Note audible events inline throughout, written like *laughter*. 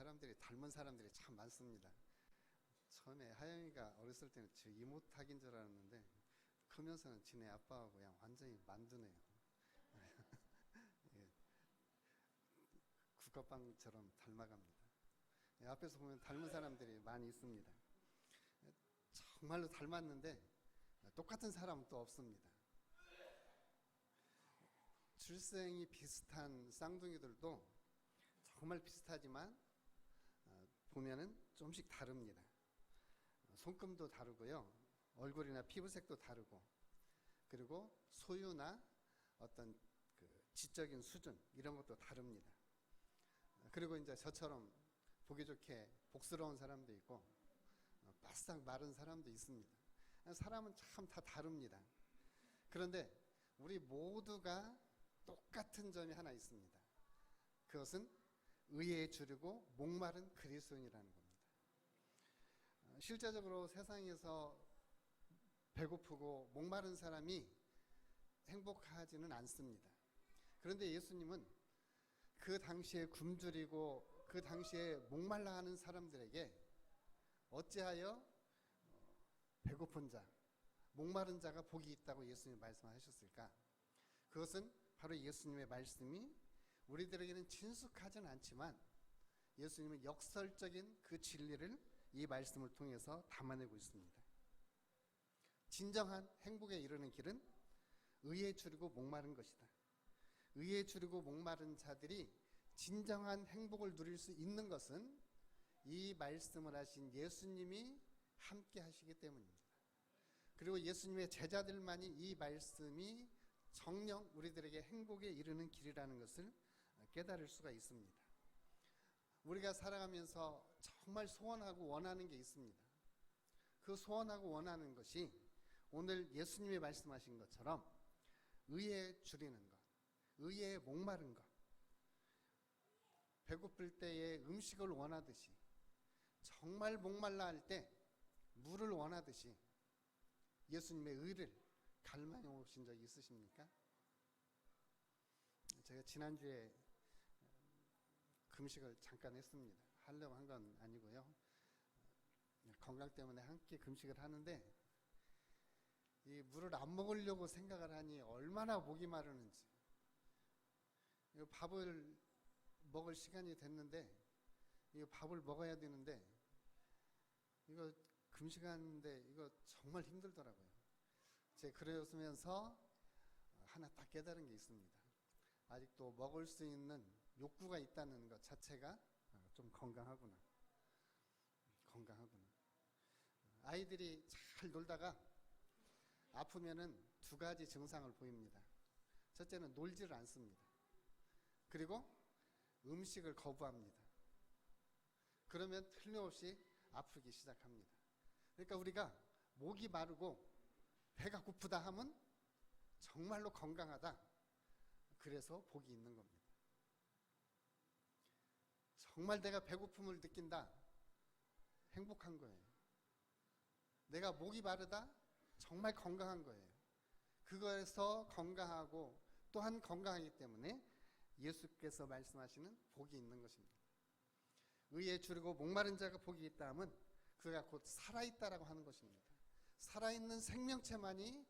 사람들이 닮은 사람들이 참 많습니다. 처음에 하영이가 어렸을 때는 저 이모탁인 줄 알았는데 크면서는 지네 아빠하고 그냥 완전히 만두네요. *laughs* 예. 국화빵처럼 닮아갑니다. 예, 앞에서 보면 닮은 사람들이 많이 있습니다. 예, 정말로 닮았는데 똑같은 사람은 또 없습니다. 출생이 비슷한 쌍둥이들도 정말 비슷하지만 어, 보면은 좀씩 다릅니다. 어, 손금도 다르고요. 얼굴이나 피부색도 다르고 그리고 소유나 어떤 그 지적인 수준 이런 것도 다릅니다. 어, 그리고 이제 저처럼 보기 좋게 복스러운 사람도 있고 어, 바싹 마른 사람도 있습니다. 사람은 참 다 다릅니다. 그런데 우리 모두가 똑같은 점이 하나 있습니다. 그것은 의에 주르고 목마른 그리스도인이라는 겁니다. 어, 실제적으로 세상에서 배고프고 목마른 사람이 행복하지는 않습니다. 그런데 예수님은 그 당시에 굶주리고 그 당시에 목말라 하는 사람들에게 어찌하여 어, 배고픈 자, 목마른 자가 복이 있다고 예수님 말씀하셨을까? 그것은 바로 예수님의 말씀이 우리들에게는 친숙하진 않지만 예수님은 역설적인 그 진리를 이 말씀을 통해서 담아내고 있습니다. 진정한 행복에 이르는 길은 의에 줄이고 목마른 것이다. 의에 줄이고 목마른 자들이 진정한 행복을 누릴 수 있는 것은 이 말씀을 하신 예수님이 함께 하시기 때문입니다. 그리고 예수님의 제자들만이 이 말씀이 정령 우리들에게 행복에 이르는 길이라는 것을 깨달을 수가 있습니다. 우리가 살아가면서 정말 소원하고 원하는 게 있습니다. 그 소원하고 원하는 것이 오늘 예수님이 말씀하신 것처럼 의에 줄이는 것, 의에 목마른 것, 배고플 때에 음식을 원하듯이 정말 목말라 할 때 물을 원하듯이 예수님의 의를 갈망해 오신 적 있으십니까? 제가 지난주에 금식을 잠깐 했습니다. 하려고 한 건 아니고요. 건강 때문에 함께 금식을 하는데 이 물을 안 먹으려고 생각을 하니 얼마나 목이 마르는지 이 밥을 먹을 시간이 됐는데 이 밥을 먹어야 되는데 이거 금식하는데 이거 정말 힘들더라고요. 제 그러면서 하나 딱 깨달은 게 있습니다. 아직도 먹을 수 있는 욕구가 있다는 것 자체가 좀 건강하구나. 건강하구나. 아이들이 잘 놀다가 아프면은 두 가지 증상을 보입니다. 첫째는 놀지를 않습니다. 그리고 음식을 거부합니다. 그러면 틀림없이 아프기 시작합니다. 그러니까 우리가 목이 마르고 배가 고프다 하면 정말로 건강하다. 그래서 복이 있는 겁니다. 정말 내가 배고픔을 느낀다. 행복한 거예요. 내가 목이 마르다. 정말 건강한 거예요. 그거에서 건강하고 또한 건강하기 때문에 예수께서 말씀하시는 복이 있는 것입니다. 의에 줄이고 목마른 자가 복이 있다 하면 그가 곧 살아있다라고 하는 것입니다. 살아있는 생명체만이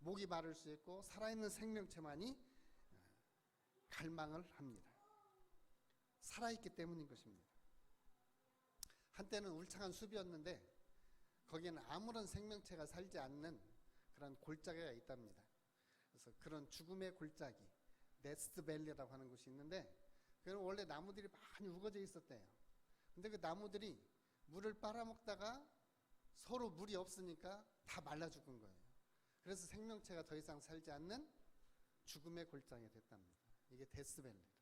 목이 마를 수 있고 살아있는 생명체만이 갈망을 합니다. 살아있기 때문인 것입니다. 한때는 울창한 숲이었는데 거기에는 아무런 생명체가 살지 않는 그런 골짜기가 있답니다. 그래서 그런 죽음의 골짜기, 네스트밸리라고 하는 곳이 있는데 그는 원래 나무들이 많이 우거져 있었대요. 근데 그 나무들이 물을 빨아먹다가 서로 물이 없으니까 다 말라 죽은 거예요. 그래서 생명체가 더 이상 살지 않는 죽음의 골장이 됐답니다. 이게 데스밸리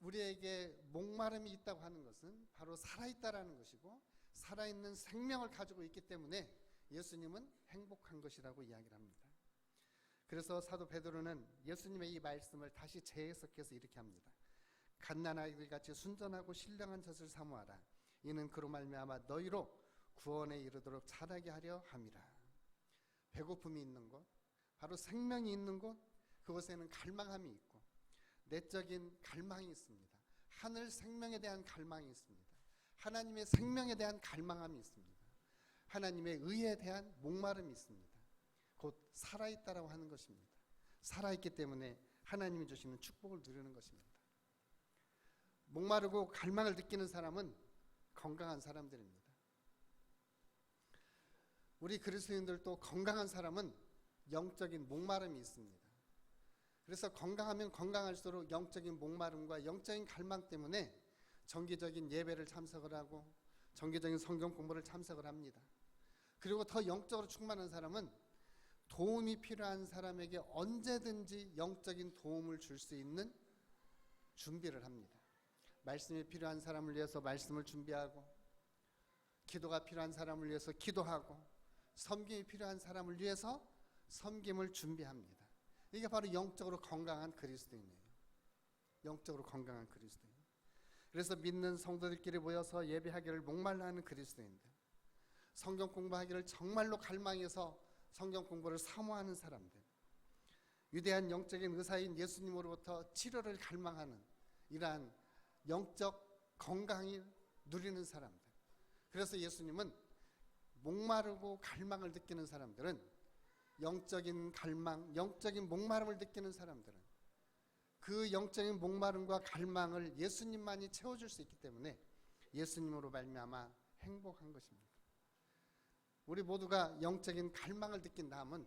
우리에게 목마름이 있다고 하는 것은 바로 살아있다라는 것이고 살아있는 생명을 가지고 있기 때문에 예수님은 행복한 것이라고 이야기를 합니다. 그래서 사도 베드로는 예수님의 이 말씀을 다시 재해석해서 이렇게 합니다. 갓난 아이들 같이 순전하고 신령한 젖을 사모하라. 이는 그로 말미암아 너희로 구원에 이르도록 자라게 하려 함이라. 배고픔이 있는 곳, 바로 생명이 있는 곳, 그곳에는 갈망함이 있고 내적인 갈망이 있습니다. 하늘 생명에 대한 갈망이 있습니다. 하나님의 생명에 대한 갈망함이 있습니다. 하나님의 의에 대한 목마름이 있습니다. 곧 살아있다라고 하는 것입니다. 살아있기 때문에 하나님이 주시는 축복을 누리는 것입니다. 목마르고 갈망을 느끼는 사람은 건강한 사람들입니다. 우리 그리스도인들도 건강한 사람은 영적인 목마름이 있습니다. 그래서 건강하면 건강할수록 영적인 목마름과 영적인 갈망 때문에 정기적인 예배를 참석을 하고 정기적인 성경 공부를 참석을 합니다. 그리고 더 영적으로 충만한 사람은 도움이 필요한 사람에게 언제든지 영적인 도움을 줄 수 있는 준비를 합니다. 말씀이 필요한 사람을 위해서 말씀을 준비하고 기도가 필요한 사람을 위해서 기도하고 섬김이 필요한 사람을 위해서 섬김을 준비합니다. 이게 바로 영적으로 건강한 그리스도인이에요. 영적으로 건강한 그리스도인. 그래서 믿는 성도들끼리 모여서 예배하기를 목말라 하는 그리스도인들. 성경 공부하기를 정말로 갈망해서 성경 공부를 사모하는 사람들. 위대한 영적인 의사인 예수님으로부터 치료를 갈망하는 이러한 영적 건강을 누리는 사람들. 그래서 예수님은 목마르고 갈망을 느끼는 사람들은 영적인 갈망, 영적인 목마름을 느끼는 사람들은 그 영적인 목마름과 갈망을 예수님만이 채워줄 수 있기 때문에 예수님으로 말미암아 행복한 것입니다. 우리 모두가 영적인 갈망을 느낀 다음은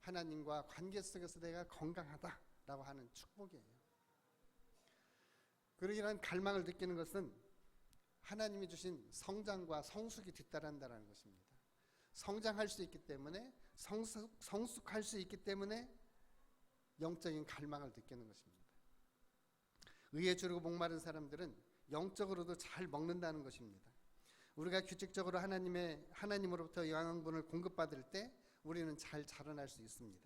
하나님과 관계 속에서 내가 건강하다라고 하는 축복이에요. 이런 갈망을 느끼는 것은 하나님이 주신 성장과 성숙이 뒤따른다는 것입니다. 성장할 수 있기 때문에 성숙, 성숙할 수 있기 때문에 영적인 갈망을 느끼는 것입니다. 의에 주르고 목마른 사람들은 영적으로도 잘 먹는다는 것입니다. 우리가 규칙적으로 하나님의 하나님으로부터 영양분을 공급받을 때 우리는 잘 자라날 수 있습니다.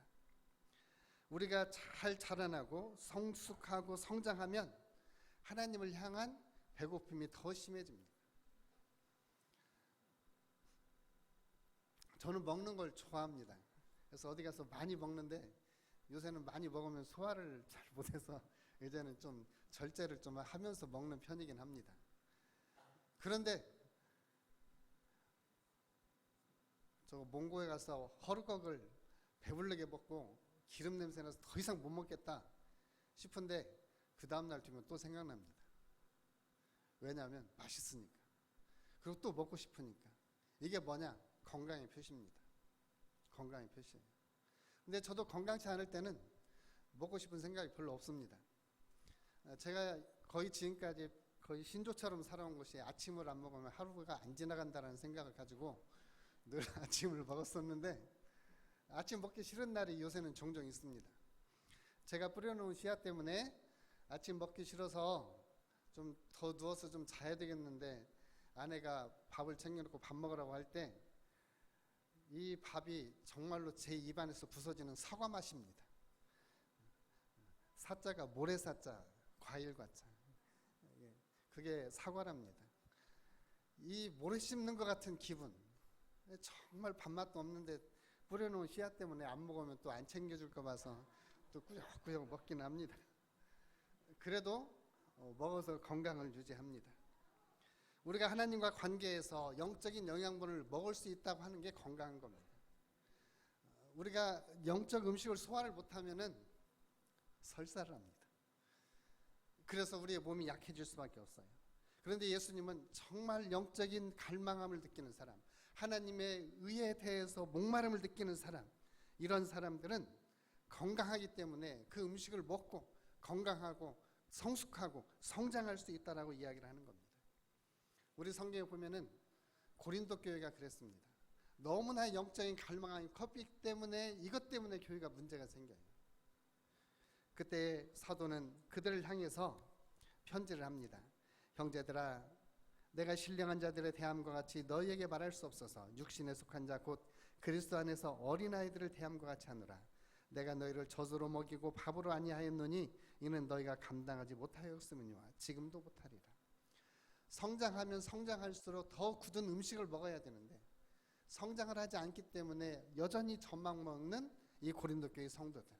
우리가 잘 자라나고 성숙하고 성장하면 하나님을 향한 배고픔이 더 심해집니다. 저는 먹는 걸 좋아합니다. 그래서 어디 가서 많이 먹는데 요새는 많이 먹으면 소화를 *laughs* 잘 못해서 이제는 좀 절제를 좀 하면서 먹는 편이긴 합니다. 그런데 저 몽고에 가서 허르꺽을 배불르게 먹고 기름 냄새 나서 더 이상 못 먹겠다 싶은데 그 다음날 뒤면 또 생각납니다. 왜냐하면 맛있으니까. 그리고 또 먹고 싶으니까. 이게 뭐냐? 건강의 표시입니다. 건강의 표시예요. 근데 저도 건강치 않을 때는 먹고 싶은 생각이 별로 없습니다. 어, 제가 거의 지금까지 거의 신조처럼 살아온 것이 아침을 안 먹으면 하루가 안 지나간다는 생각을 가지고 늘 *laughs* 아침을 먹었었는데 아침 먹기 싫은 날이 요새는 종종 있습니다. 제가 뿌려놓은 씨앗 때문에 아침 먹기 싫어서 좀 더 누워서 좀 자야 되겠는데 아내가 밥을 챙겨놓고 밥 먹으라고 할 때 이 밥이 정말로 제 입안에서 부서지는 사과 맛입니다. 사자가 모래사자, 과일과자. 예, 그게 사과랍니다. 이 모래 씹는 것 같은 기분. 정말 밥맛도 없는데 뿌려놓은 씨앗 때문에 안 먹으면 또 안 챙겨줄까 봐서 또 꾸역꾸역 먹긴 합니다. 그래도 어, 먹어서 건강을 유지합니다. 우리가 하나님과 관계에서 영적인 영양분을 먹을 수 있다고 하는 게 건강한 겁니다. 어, 우리가 영적 음식을 소화를 못하면은 설사를 합니다. 그래서 우리의 몸이 약해질 수밖에 없어요. 그런데 예수님은 정말 영적인 갈망함을 느끼는 사람, 하나님의 의에 대해서 목마름을 느끼는 사람, 이런 사람들은 건강하기 때문에 그 음식을 먹고 건강하고 성숙하고 성장할 수 있다라고 이야기를 하는 겁니다. 우리 성경에 보면은 고린도 교회가 그랬습니다. 너무나 영적인 갈망이 컸기 때문에 이것 때문에 교회가 문제가 생겨요. 그때 사도는 그들을 향해서 편지를 합니다. 형제들아 내가 신령한 자들의 대함과 같이 너희에게 말할 수 없어서 육신에 속한 자 곧 그리스도 안에서 어린아이들을 대함과 같이 하노라 내가 너희를 젖으로 먹이고 밥으로 아니하였노니 이는 너희가 감당하지 못하였음이니와 지금도 못하리라 성장하면 성장할수록 더 굳은 음식을 먹어야 되는데 성장을 하지 않기 때문에 여전히 젖만 먹는 이 고린도 교회 성도들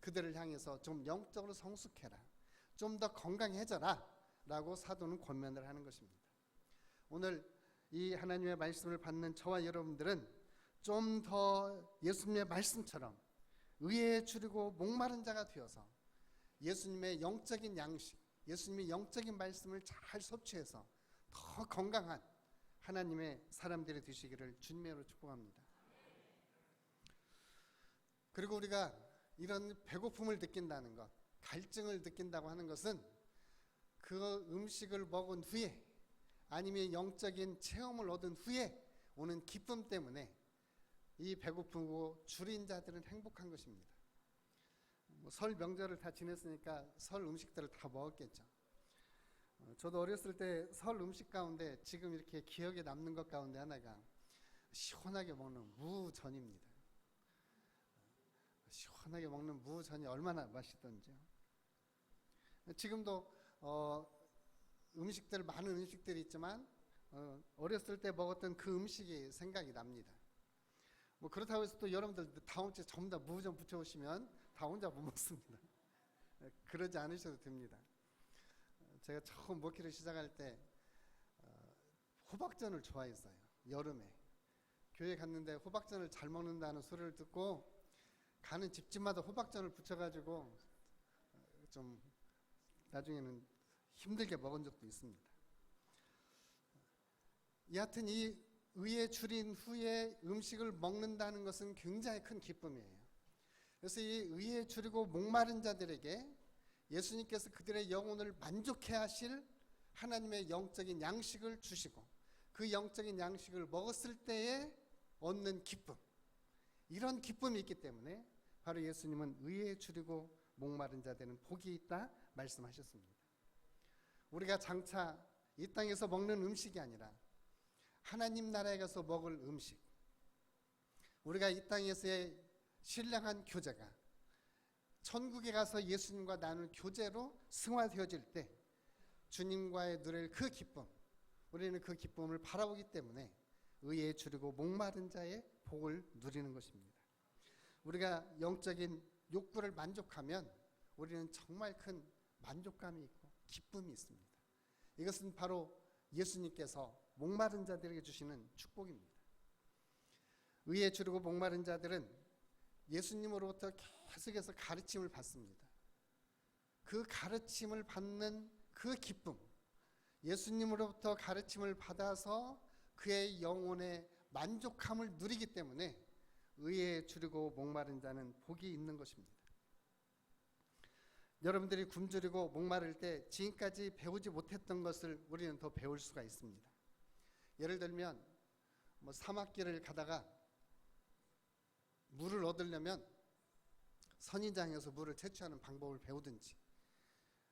그들을 향해서 좀 영적으로 성숙해라 좀 더 건강해져라 라고 사도는 권면을 하는 것입니다. 오늘 이 하나님의 말씀을 받는 저와 여러분들은 좀 더 예수님의 말씀처럼 의에 줄이고 목마른 자가 되어서 예수님의 영적인 양식, 예수님의 영적인 말씀을 잘 섭취해서 더 건강한 하나님의 사람들이 되시기를 주님으로 축복합니다. 그리고 우리가 이런 배고픔을 느낀다는 것, 갈증을 느낀다고 하는 것은 그 음식을 먹은 후에 아니면 영적인 체험을 얻은 후에 오는 기쁨 때문에 이 배고프고 줄인 자들은 행복한 것입니다. 뭐 설 명절을 다 지냈으니까 설 음식들을 다 먹었겠죠. 어, 저도 어렸을 때 설 음식 가운데 지금 이렇게 기억에 남는 것 가운데 하나가 시원하게 먹는 무전입니다. 시원하게 먹는 무전이 얼마나 맛있던지요. 지금도 어, 음식들 많은 음식들이 있지만 어, 어렸을 때 먹었던 그 음식이 생각이 납니다. 뭐 그렇다고 해서 또 여러분들 다음 주에 전부 다 무전 붙여오시면 다 혼자 못 먹습니다. 예, *laughs* 그러지 않으셔도 됩니다. 어, 제가 처음 먹기를 시작할 때 어, 호박전을 좋아했어요. 여름에 교회 갔는데 호박전을 잘 먹는다는 소리를 듣고 가는 집집마다 호박전을 붙여가지고 어, 좀 나중에는 힘들게 먹은 적도 있습니다. 여하튼 이 의에 줄인 후에 음식을 먹는다는 것은 굉장히 큰 기쁨이에요. 그래서 이 의에 줄이고 목마른 자들에게 예수님께서 그들의 영혼을 만족해 하실 하나님의 영적인 양식을 주시고 그 영적인 양식을 먹었을 때에 얻는 기쁨. 이런 기쁨이 있기 때문에 바로 예수님은 의에 줄이고 목마른 자들은 복이 있다 말씀하셨습니다. 우리가 장차 이 땅에서 먹는 음식이 아니라 하나님 나라에 가서 먹을 음식. 우리가 이 땅에서의 신령한 교제가 천국에 가서 예수님과 나눌 교제로 승화되어질 때 주님과의 누릴 그 기쁨, 우리는 그 기쁨을 바라보기 때문에 의에 줄이고 목마른 자의 복을 누리는 것입니다. 우리가 영적인 욕구를 만족하면 우리는 정말 큰 만족감이 있고 기쁨이 있습니다. 이것은 바로 예수님께서 목마른 자들에게 주시는 축복입니다. 의에 줄이고 목마른 자들은 예수님으로부터 계속해서 가르침을 받습니다. 그 가르침을 받는 그 기쁨, 예수님으로부터 가르침을 받아서 그의 영혼의 만족함을 누리기 때문에 의에 줄이고 목마른 자는 복이 있는 것입니다. 여러분들이 굶주리고 목마를 때 지금까지 배우지 못했던 것을 우리는 더 배울 수가 있습니다. 예를 들면 뭐 사막길을 가다가 물을 얻으려면 선인장에서 물을 채취하는 방법을 배우든지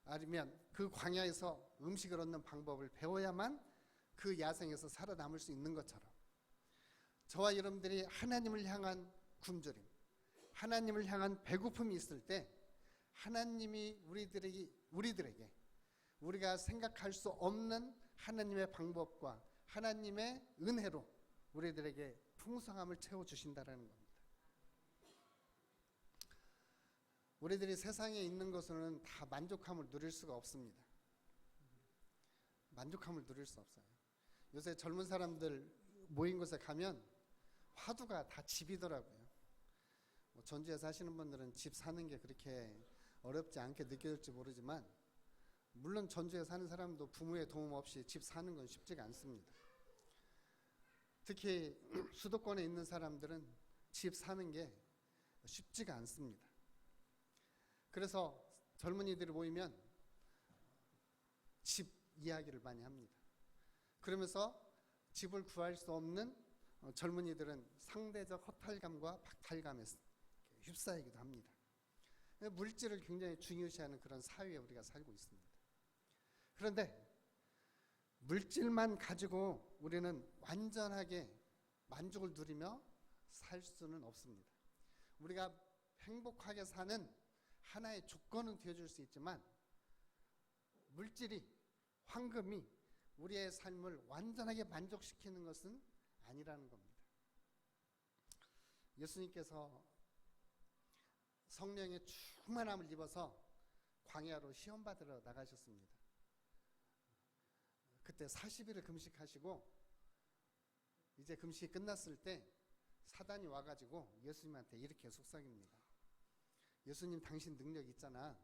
아니면 그 광야에서 음식을 얻는 방법을 배워야만 그 야생에서 살아남을 수 있는 것처럼 저와 여러분들이 하나님을 향한 굶주림, 하나님을 향한 배고픔이 있을 때 하나님이 우리들에게 우리들에게 우리가 생각할 수 없는 하나님의 방법과 하나님의 은혜로 우리들에게 풍성함을 채워 주신다라는 겁니다. 우리들이 세상에 있는 것으로는 다 만족함을 누릴 수가 없습니다. 만족함을 누릴 수 없어요. 요새 젊은 사람들 모인 곳에 가면 화두가 다 집이더라고요. 뭐 전주에 사시는 분들은 집 사는 게 그렇게 어렵지 않게 느껴질지 모르지만 물론 전주에 사는 사람도 부모의 도움 없이 집 사는 건 쉽지가 않습니다. 특히 *clears throat* 수도권에 있는 사람들은 집 사는 게 쉽지가 않습니다. 그래서 젊은이들이 모이면 집 이야기를 많이 합니다. 그러면서 집을 구할 수 없는 어, 젊은이들은 상대적 허탈감과 박탈감에 휩싸이기도 합니다. 물질을 굉장히 중요시하는 그런 사회에 우리가 살고 있습니다. 그런데 물질만 가지고 우리는 완전하게 만족을 누리며 살 수는 없습니다. 우리가 행복하게 사는 하나의 조건은 되어줄 수 있지만 물질이 황금이 우리의 삶을 완전하게 만족시키는 것은 아니라는 겁니다. 예수님께서 성령의 충만함을 입어서 광야로 시험 받으러 나가셨습니다. 그때 40일을 금식하시고 이제 금식이 끝났을 때 사단이 와가지고 예수님한테 이렇게 속삭입니다. 예수님 당신 능력 있잖아.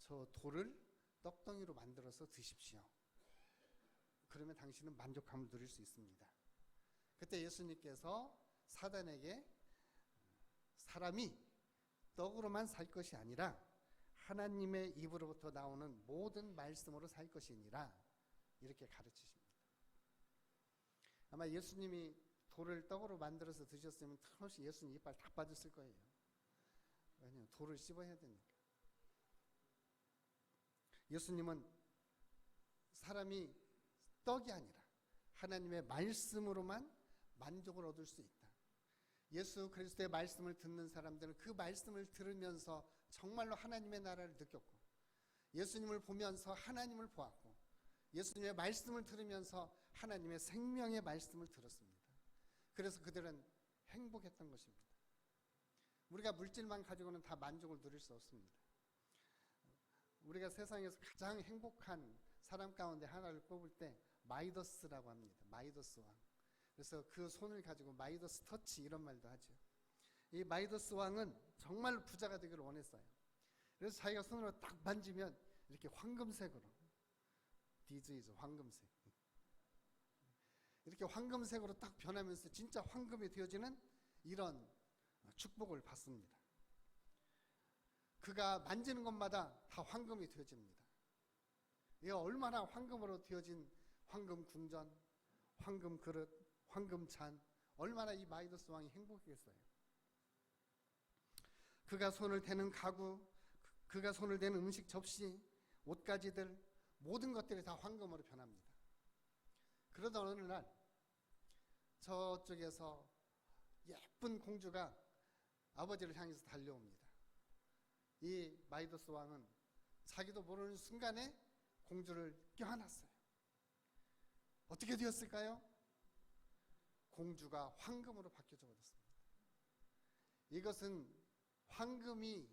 저 돌을 떡덩이로 만들어서 드십시오. 그러면 당신은 만족함을 누릴 수 있습니다. 그때 예수님께서 사단에게 사람이 떡으로만 살 것이 아니라 하나님의 입으로부터 나오는 모든 말씀으로 살 것이니라 이렇게 가르치십니다. 아마 예수님이 돌을 떡으로 만들어서 드셨으면 틀림없이 예수님 이빨 다 빠졌을 거예요. 왜냐하면 돌을 씹어야 되니까. 예수님은 사람이 떡이 아니라 하나님의 말씀으로만 만족을 얻을 수 있다. 예수 그리스도의 말씀을 듣는 사람들은 그 말씀을 들으면서 정말로 하나님의 나라를 느꼈고 예수님을 보면서 하나님을 보았고 예수님의 말씀을 들으면서 하나님의 생명의 말씀을 들었습니다. 그래서 그들은 행복했던 것입니다. 우리가 물질만 가지고는 다 만족을 누릴 수 없습니다. 우리가 세상에서 가장 행복한 사람 가운데 하나를 뽑을 때 마이더스라고 합니다. 마이더스 왕. 그래서 그 손을 가지고 마이더스 터치 이런 말도 하죠. 이 마이더스 왕은 정말 부자가 되기를 원했어요. 그래서 자기가 손으로 딱 만지면 이렇게 황금색으로 디즈이즈 황금색 이렇게 황금색으로 딱 변하면서 진짜 황금이 되어지는 이런 축복을 받습니다. 그가 만지는 것마다 다 황금이 되어집니다. 이 얼마나 황금으로 되어진 황금 궁전, 황금 그릇, 황금 잔, 얼마나 이 마이더스 왕이 행복했겠어요. 그가 손을 대는 가구, 그가 손을 대는 음식 접시, 옷가지들 모든 것들이 다 황금으로 변합니다. 그러다 어느 날 저쪽에서 예쁜 공주가 아버지를 향해서 달려옵니다. 이 마이더스 왕은 자기도 모르는 순간에 공주를 껴안았어요. 어떻게 되었을까요? 공주가 황금으로 바뀌어져 버렸습니다. 이것은 황금이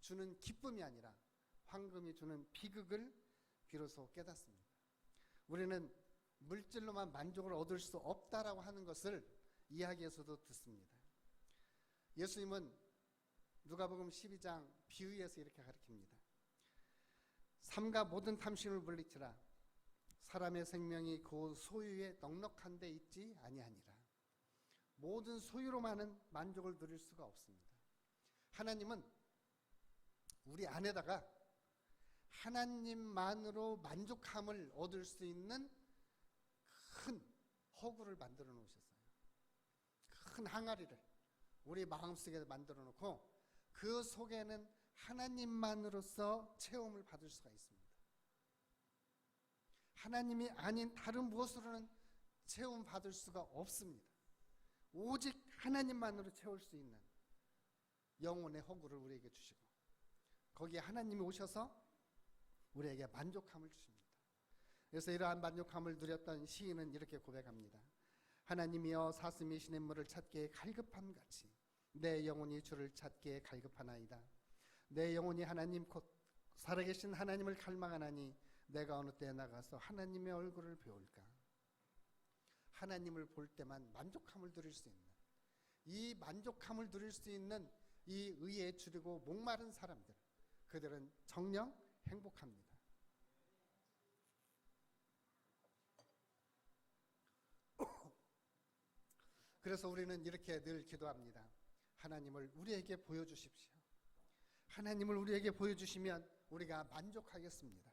주는 기쁨이 아니라 황금이 주는 비극을 비로소 깨닫습니다. 우리는 물질로만 만족을 얻을 수 없다라고 하는 것을 이야기에서도 듣습니다. 예수님은 누가복음 12장 비유에서 이렇게 가르칩니다. 삼가 모든 탐심을 물리치라 사람의 생명이 그 소유에 넉넉한 데 있지 아니하니라. 모든 소유로만은 만족을 누릴 수가 없습니다. 하나님은 우리 안에다가 하나님만으로 만족함을 얻을 수 있는 큰 허구를 만들어 놓으셨어요. 큰 항아리를 우리 마음속에 만들어 놓고 그 속에는 하나님만으로서 체험을 받을 수가 있습니다. 하나님이 아닌 다른 무엇으로는 체험 받을 수가 없습니다. 오직 하나님만으로 채울 수 있는 영혼의 허구를 우리에게 주시고 거기에 하나님이 오셔서 우리에게 만족함을 주십니다. 그래서 이러한 만족함을 누렸던 시인은 이렇게 고백합니다. 하나님이여 사슴이 시냇물을 찾기에 갈급함 같이 내 영혼이 주를 찾기에 갈급하나이다. 내 영혼이 하나님 곧 살아계신 하나님을 갈망하나니 내가 어느 때 나가서 하나님의 얼굴을 배울까? 하나님을 볼 때만 만족함을 누릴 수 있는 이 만족함을 누릴 수 있는 이 의에 줄이고 목마른 사람들 그들은 정령 행복합니다. 그래서 우리는 이렇게 늘 기도합니다. 하나님을 우리에게 보여주십시오. 하나님을 우리에게 보여주시면 우리가 만족하겠습니다.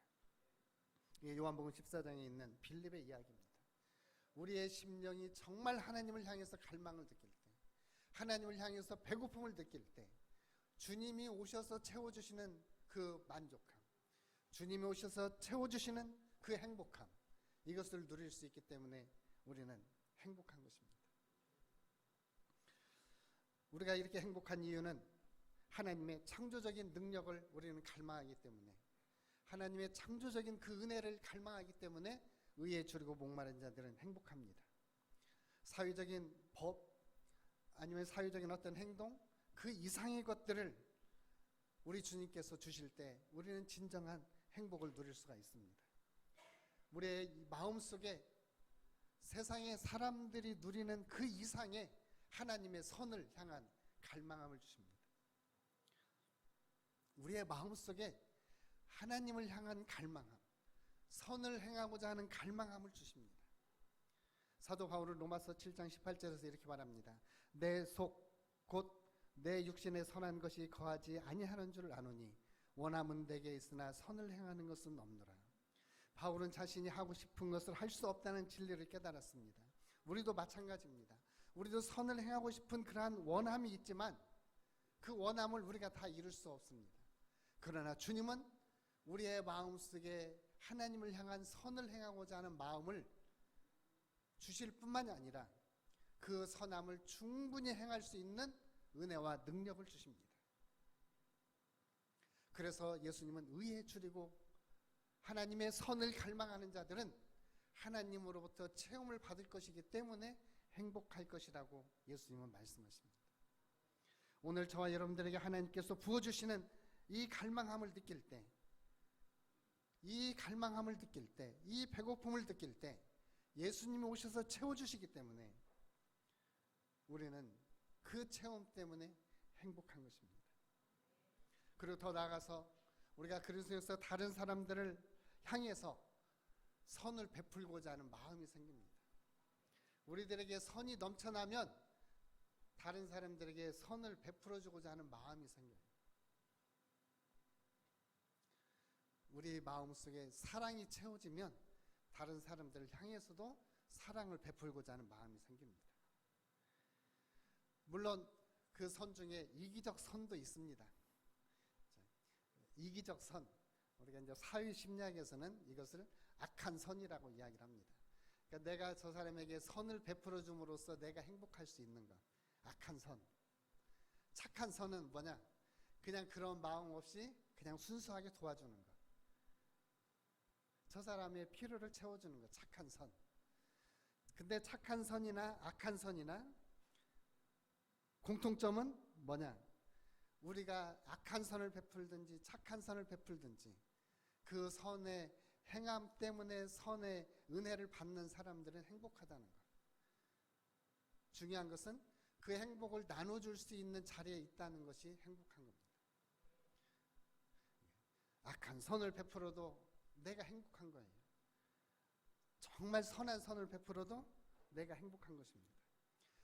이게 요한복음 14장에 있는 빌립의 이야기입니다. 우리의 심령이 정말 하나님을 향해서 갈망을 느낄 때, 하나님을 향해서 배고픔을 느낄 때, 주님이 오셔서 채워주시는 그 만족함, 주님이 오셔서 채워주시는 그 행복함, 이것을 누릴 수 있기 때문에 우리는 행복한 것입니다. 우리가 이렇게 행복한 이유는 하나님의 창조적인 능력을 우리는 갈망하기 때문에 하나님의 창조적인 그 은혜를 갈망하기 때문에 의에 줄이고 목마른 자들은 행복합니다. 사회적인 법 아니면 사회적인 어떤 행동 그 이상의 것들을 우리 주님께서 주실 때 우리는 진정한 행복을 누릴 수가 있습니다. 우리의 이 마음 속에 세상의 사람들이 누리는 그 이상의 하나님의 선을 향한 갈망함을 주십니다. 우리의 마음속에 하나님을 향한 갈망함, 선을 행하고자 하는 갈망함을 주십니다. 사도 바울은 로마서 7장 18절에서 이렇게 말합니다. 내 속 곧 내 육신에 선한 것이 거하지 아니하는 줄 아노니 원함은 내게 있으나 선을 행하는 것은 없노라. 바울은 자신이 하고 싶은 것을 할 수 없다는 진리를 깨달았습니다. 우리도 마찬가지입니다. 우리도 선을 행하고 싶은 그러한 원함이 있지만 그 원함을 우리가 다 이룰 수 없습니다. 그러나 주님은 우리의 마음속에 하나님을 향한 선을 행하고자 하는 마음을 주실 뿐만이 아니라 그 선함을 충분히 행할 수 있는 은혜와 능력을 주십니다. 그래서 예수님은 의에 줄이고 하나님의 선을 갈망하는 자들은 하나님으로부터 체험을 받을 것이기 때문에 행복할 것이라고 예수님은 말씀하십니다. 오늘 저와 여러분들에게 하나님께서 부어주시는 이 갈망함을 느낄 때, 이 갈망함을 느낄 때, 이 배고픔을 느낄 때, 예수님이 오셔서 채워주시기 때문에 우리는 그 체험 때문에 행복한 것입니다. 그리고 더 나아가서 우리가 그리스도에서 다른 사람들을 향해서 선을 베풀고자 하는 마음이 생깁니다. 우리들에게 선이 넘쳐나면 다른 사람들에게 선을 베풀어 주고자 하는 마음이 생겨요. 우리 마음속에 사랑이 채워지면 다른 사람들을 향해서도 사랑을 베풀고자 하는 마음이 생깁니다. 물론 그 선 중에 이기적 선도 있습니다. 이기적 선, 우리가 이제 사회 심리학에서는 이것을 악한 선이라고 이야기를 합니다. 그러니까 내가 저 사람에게 선을 베풀어 줌으로써 내가 행복할 수 있는 것. 악한 선. 착한 선은 뭐냐? 그냥 그런 마음 없이 그냥 순수하게 도와주는 것. 저 사람의 필요를 채워주는 것. 착한 선. 근데 착한 선이나 악한 선이나 공통점은 뭐냐? 우리가 악한 선을 베풀든지 착한 선을 베풀든지 그 선의 행함 때문에 선의 은혜를 받는 사람들은 행복하다는 것. 중요한 것은 그 행복을 나눠줄 수 있는 자리에 있다는 것이 행복한 겁니다. 악한 선을 베풀어도 내가 행복한 거예요. 정말 선한 선을 베풀어도 내가 행복한 것입니다.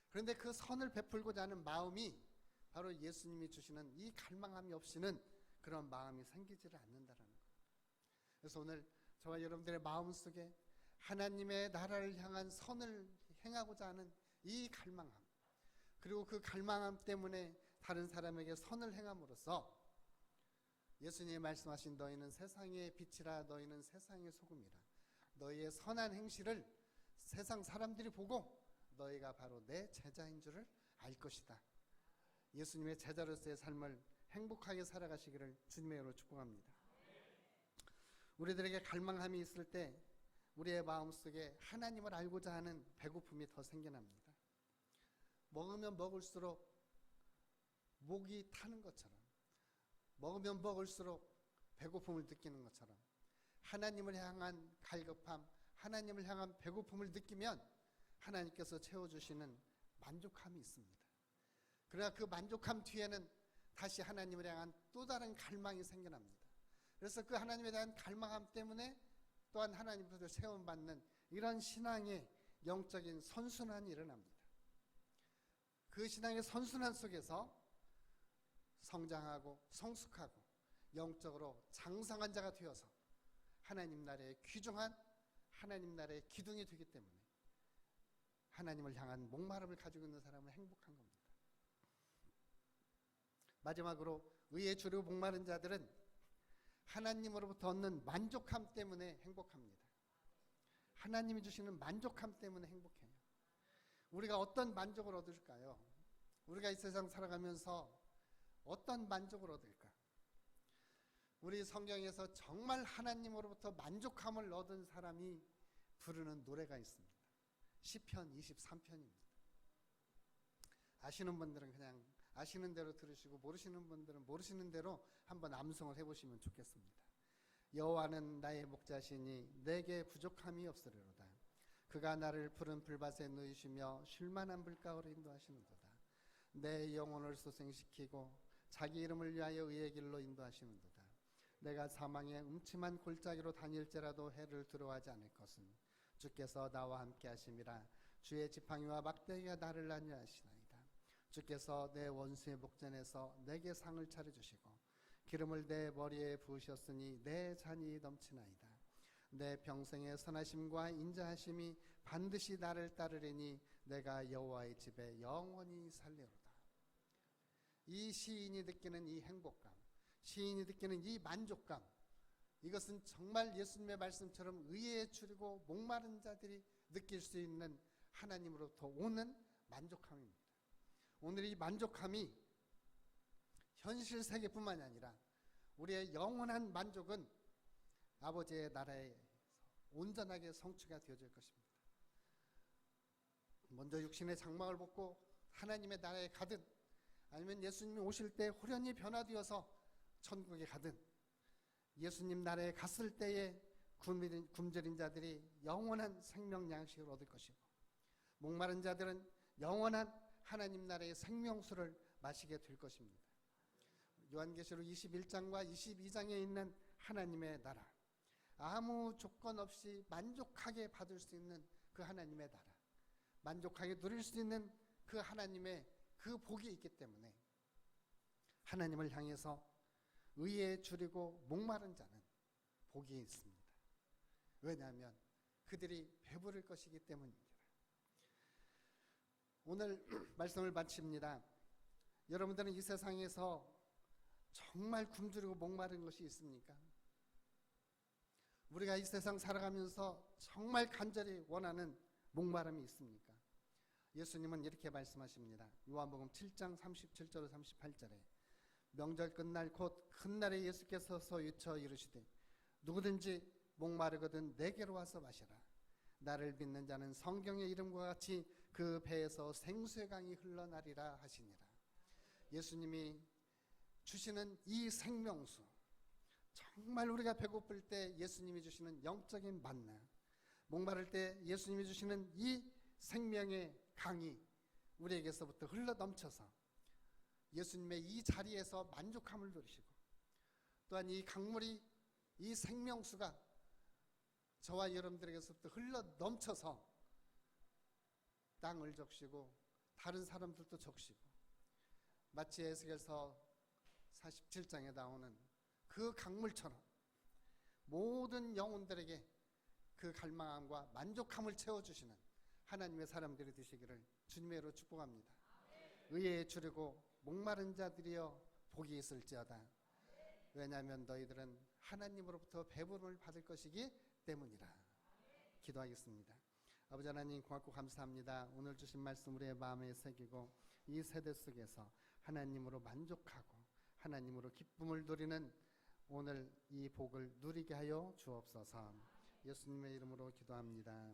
그런데 그 선을 베풀고자 하는 마음이 바로 예수님이 주시는 이 갈망함이 없이는 그런 마음이 생기지를 않는다라는 것. 그래서 오늘 저와 여러분들의 마음 속에 하나님의 나라를 향한 선을 행하고자 하는 이 갈망함, 그리고 그 갈망함 때문에 다른 사람에게 선을 행함으로써 예수님이 말씀하신 너희는 세상의 빛이라 너희는 세상의 소금이라 너희의 선한 행실을 세상 사람들이 보고 너희가 바로 내 제자인 줄을 알 것이다. 예수님의 제자로서의 삶을 행복하게 살아가시기를 주님의 이름으로 축복합니다. 우리들에게 갈망함이 있을 때 우리의 마음속에 하나님을 알고자 하는 배고픔이 더 생겨납니다. 먹으면 먹을수록 목이 타는 것처럼 먹으면 먹을수록 배고픔을 느끼는 것처럼 하나님을 향한 갈급함, 하나님을 향한 배고픔을 느끼면 하나님께서 채워주시는 만족함이 있습니다. 그러나 그 만족함 뒤에는 다시 하나님을 향한 또 다른 갈망이 생겨납니다. 그래서 그 하나님에 대한 갈망함 때문에 또한 하나님께서 세움받는 이런 신앙의 영적인 선순환이 일어납니다. 그 신앙의 선순환 속에서 성장하고 성숙하고 영적으로 장성한 자가 되어서 하나님 나라의 귀중한 하나님 나라의 기둥이 되기 때문에 하나님을 향한 목마름을 가지고 있는 사람은 행복한 겁니다. 마지막으로 의에 주려 목마른 자들은 하나님으로부터 얻는 만족함 때문에 행복합니다. 하나님이 주시는 만족함 때문에 행복해요. 우리가 어떤 만족을 얻을까요? 우리가 이 세상 살아가면서 어떤 만족을 얻을까? 우리 성경에서 정말 하나님으로부터 만족함을 얻은 사람이 부르는 노래가 있습니다. 시편 23편입니다. 아시는 분들은 그냥 아시는 대로 들으시고 모르시는 분들은 모르시는 대로 한번 암송을 해보시면 좋겠습니다. 여호와는 나의 목자시니 내게 부족함이 없으리로다. 그가 나를 푸른 풀밭에 누이시며 쉴만한 물가로 인도하시는도다. 내 영혼을 소생시키고 자기 이름을 위하여 의의 길로 인도하시는도다. 내가 사망의 음침한 골짜기로 다닐지라도 해를 두려워하지 않을 것은 주께서 나와 함께 하심이라 주의 지팡이와 막대기가 나를 안위하시나이다. 주께서 내 원수의 목전에서 내게 상을 차려주시고 기름을 내 머리에 부으셨으니 내 잔이 넘치나이다. 내 평생의 선하심과 인자하심이 반드시 나를 따르리니 내가 여호와의 집에 영원히 살리로다. 이 시인이 느끼는 이 행복감, 시인이 느끼는 이 만족감, 이것은 정말 예수님의 말씀처럼 의에 줄이고 목마른 자들이 느낄 수 있는 하나님으로부터 오는 만족함입니다. 오늘 이 만족함이 현실 세계뿐만이 아니라 우리의 영원한 만족은 아버지의 나라에 온전하게 성취가 되어질 것입니다. 먼저 육신의 장막을 벗고 하나님의 나라에 가든 아니면 예수님이 오실 때 호련히 변화되어서 천국에 가든 예수님 나라에 갔을 때에 굶주린, 자들이 영원한 생명 양식을 얻을 것이고 목마른 자들은 영원한 하나님 나라의 생명수를 마시게 될 것입니다. 요한계시록 21장과 22장에 있는 하나님의 나라 아무 조건 없이 만족하게 받을 수 있는 그 하나님의 나라 만족하게 누릴 수 있는 그 하나님의 그 복이 있기 때문에 하나님을 향해서 의에 줄이고 목마른 자는 복이 있습니다. 왜냐하면 그들이 배부를 것이기 때문입니다. 오늘 *clears throat* 말씀을 마칩니다. 여러분들은 이 세상에서 정말 굶주리고 목마른 것이 있습니까? 우리가 이 세상 살아가면서 정말 간절히 원하는 목마름이 있습니까? 예수님은 이렇게 말씀하십니다. 요한복음 7장 37절 38절에 명절 끝날 곧 큰 날에 예수께서 서 유쳐 이르시되 누구든지 목마르거든 내게로 와서 마시라. 나를 믿는 자는 성경의 이름과 같이 그 배에서 생수의 강이 흘러나리라 하시니라. 예수님이 주시는 이 생명수 정말 우리가 배고플 때 예수님이 주시는 영적인 만나 목마를 때 예수님이 주시는 이 생명의 강이 우리에게서부터 흘러 넘쳐서 예수님의 이 자리에서 만족함을 누리시고 또한 이 강물이 이 생명수가 저와 여러분들에게서부터 흘러 넘쳐서 땅을 적시고 다른 사람들도 적시고 마치 에스겔서 47장에 나오는 그 강물처럼 모든 영혼들에게 그 갈망함과 만족함을 채워주시는 하나님의 사람들이 되시기를 주님의 이로 축복합니다. 의에 줄이고 목마른 자들이여 복이 있을지어다. 왜냐하면 너희들은 하나님으로부터 배부름을 받을 것이기 때문이라. 기도하겠습니다. 아버지 하나님 고맙고 감사합니다. 오늘 주신 말씀 우리의 마음에 새기고 이 세대 속에서 하나님으로 만족하고 하나님으로 기쁨을 누리는 오늘 이 복을 누리게 하여 주옵소서. 예수님의 이름으로 기도합니다.